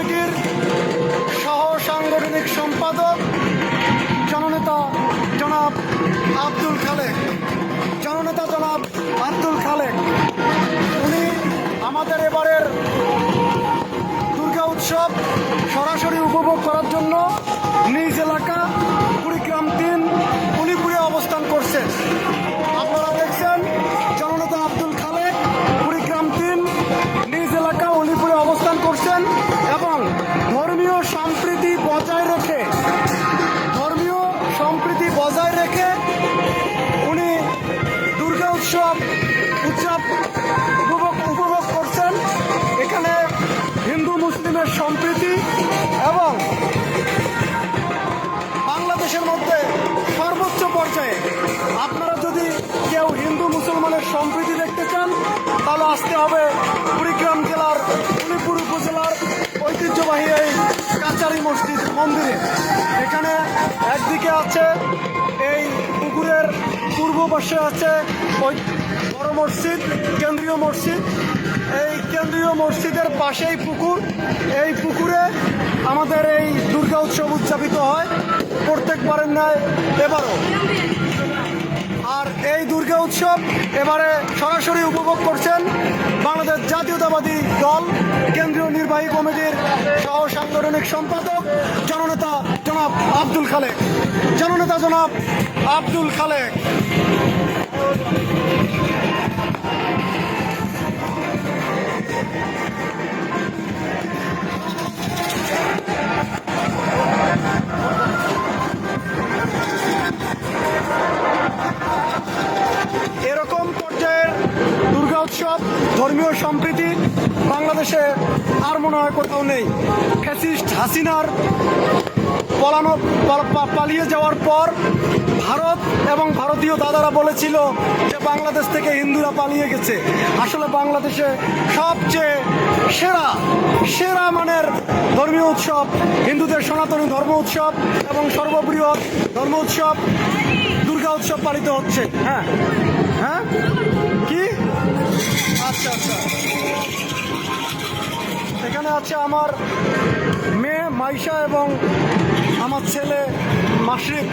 কমিটির সহ সাংগঠনিক সম্পাদক, জননেতা জনাব আব্দুল খালেক। জননেতা জনাব আব্দুল খালেক, উনি আমাদের এবারের দুর্গা উৎসব সরাসরি উপভোগ করার জন্য নিজ এলাকা উৎসব উপভোগ উপভোগ করছেন। এখানে হিন্দু, মুসলিমের সম্প্রীতি এবং বাংলাদেশের মধ্যে সর্বোচ্চ পর্যায়ে আপনারা যদি কেউ হিন্দু, মুসলমানের সম্প্রীতি দেখতে চান, তাহলে আসতে হবে কুড়িগ্রাম জেলার উলিপুর উপজেলার ঐতিহ্যবাহী এই কাচারি মসজিদ মন্দিরে। এখানে একদিকে আছে এই পুকুরের, পূর্ব পাশে আছে ওই বড় মসজিদ, কেন্দ্রীয় মসজিদ। এই কেন্দ্রীয় মসজিদের পাশেই পুকুর। এই পুকুরে আমাদের এই দুর্গা উৎসব উদযাপিত হয়। প্রত্যেকবারের ন্যায় এবারও। আর এই দুর্গা উৎসব এবারে সরাসরি উপভোগ করছেন বাংলাদেশ জাতীয়তাবাদী দল, কেন্দ্রীয় নির্বাহী কমিটির সহ সাংগঠনিক সম্পাদক, জননেতা জনাব আব্দুল খালেক। জননেতা জনাব আব্দুল খালেক। উৎসব, ধর্মীয় সম্প্রীতি, বাংলাদেশে আর মনে হয় কোথাও নেই। ফ্যাসিস্ট হাসিনার পলানো পালিয়ে যাওয়ার পর ভারত এবং ভারতীয় দাদারা বলেছিল যে বাংলাদেশ থেকে হিন্দুরা পালিয়ে গেছে। আসলে বাংলাদেশে সবচেয়ে সেরা সেরা মানের ধর্মীয় উৎসব হিন্দুদের সনাতনী ধর্ম উৎসব এবং সর্ববৃহৎ ধর্ম উৎসব। দুর্গা উৎসব পালিত হচ্ছে। হ্যাঁ। হ্যাঁ? কি? আচ্ছা আচ্ছা। এখানে আছে আমার মেয়ে মাইশা এবং আমার ছেলে মাসিক